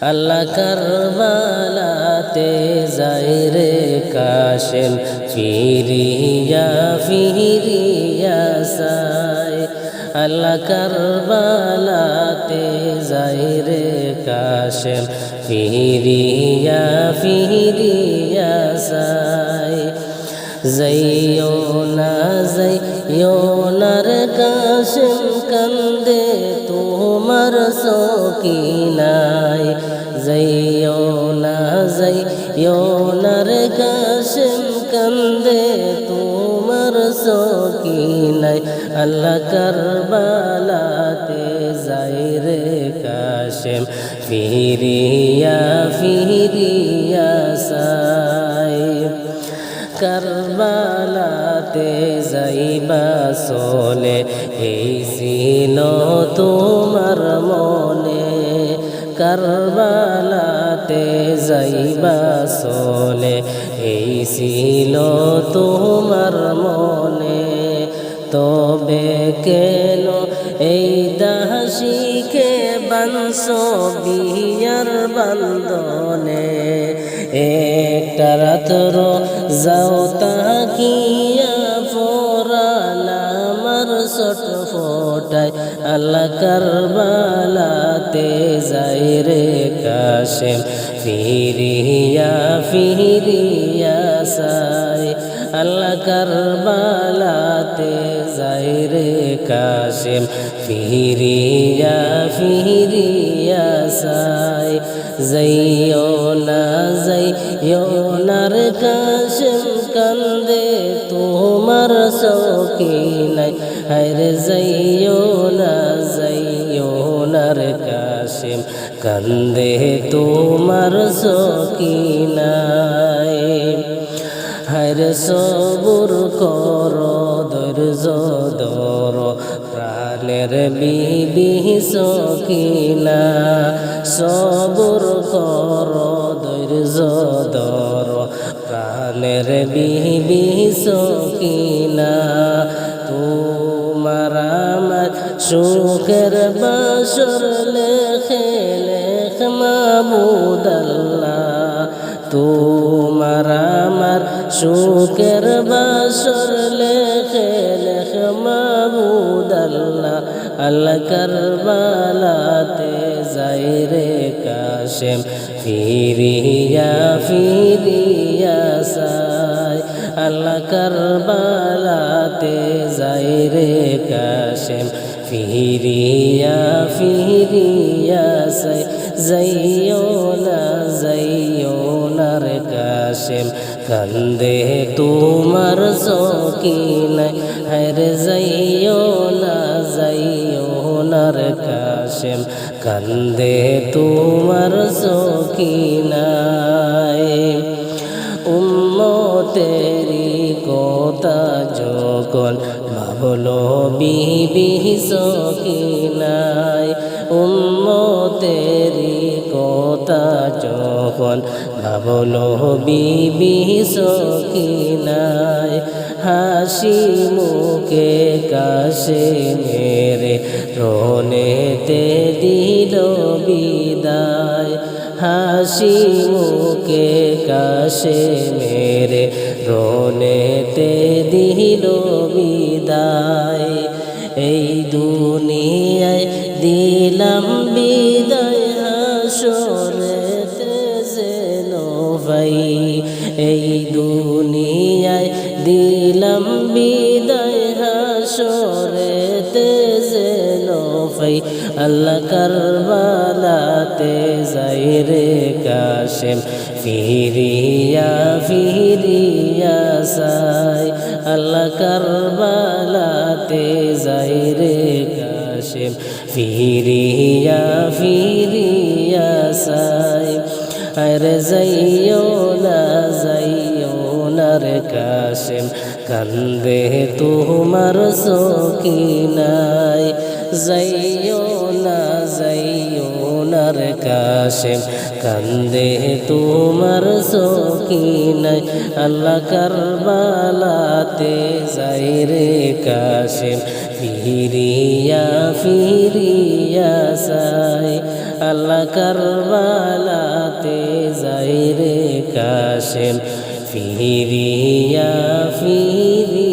আল্লাহ কারবালাতে যাই রে ফিরিয়া ফিরিয়া সাই। আল্লাহ কারবালাতে যাই রে ফিরিয়া ফিরিয়া সাই। যাইও না, যাইও নার কাশেম কান্দে সকিনাই যাইও না যাইও নার কাশেম কান্দে তোমার সকিনাই আল্লাহ কারবালাতে যাই রে কাশেম ফিরিয়া ফিরিয়া সাই কারবালাতে যাইবা সোলে এই ছিল তোমার মনে। কারবালাতে যাইবা সোলে এই ছিল তোমার মনে। তবে কেন এই দাসিকে বাংশ বিয়ার বান্দনে একটা রাতর যাও তাকিয়া ফোরালামার ছোট ফোটায় আল্লাহ কারবালাতে যাই রে কাশেম। ফিরিয়া ফিরিয়া সাই, আল্লাহ কারবালাতে যাই রে কাশেম। ফিরিয়া ফিরিয়া সাই যাইও না যাইও কান্দে তোমার সৌকি নাই হায়রে যাইও না যাইও কান্দে তোমার সৌকি নাই হায়রে সবুর কর ধৈর্য ধর প্রাণের বিবি সকিনা সবুর কর, ধৈর্য ধর। প্রাণের বিবি সকিনা তোমার আমার সুখের বাসর লেখে লেখ মাবুদাল্লাহ তোমার আমার সুখের বাসর লেখে লেখ মাবুদাল্লাহ আল্লাহ কারবালাতে যাই রে কাশেম, ফিরিয়া ফিরিয়া সাই আল্লাহ কারবালাতে যাই রে কাশেম, ফিরিয়া ফিরিয়া সাই, যাইও না, যাইও নার কাশেম। কান্দে তোমার সকিনাই হরে যাইও না যাইও নার কাশেম কান্দে তোমার সকিনাই উম্মতেরি কথা যখন ভাবলো বিবি সকিনাই উম্মতেরি কথা যখন ভাবলো বিবি সকিনাই হাসি মুখে কাশে মেরে রনেতে দিল বিদায়, হাসি মুখে কাশে মেরে রনেতে দিল বিদায়। এই দুনিয়ায় দিলাম বিদায় দিলাম বিদায় হাসরেতে যেন ভাই আল্লাহ কারবালাতে যাই রে কাশেম। ফিরিয়া ফিরিয়া সাই আল্লাহ কারবালাতে যাই রে কাশেম। ফিরিয়া ফিরিয়া সাই আরে যাইও না যাইও না রে কাশেম, কান্দে তোমার সকিনাই যাইও না যাইও না রে কাশেম, কান্দে তোমার সকিনাই আল্লাহ কারবালাতে যাই রে কাশেম, ফিরিয়া ফিরিয়া সাই আল্লাহ কারবালাতে যাই রে কাশেম ফিরিয়া ফিরি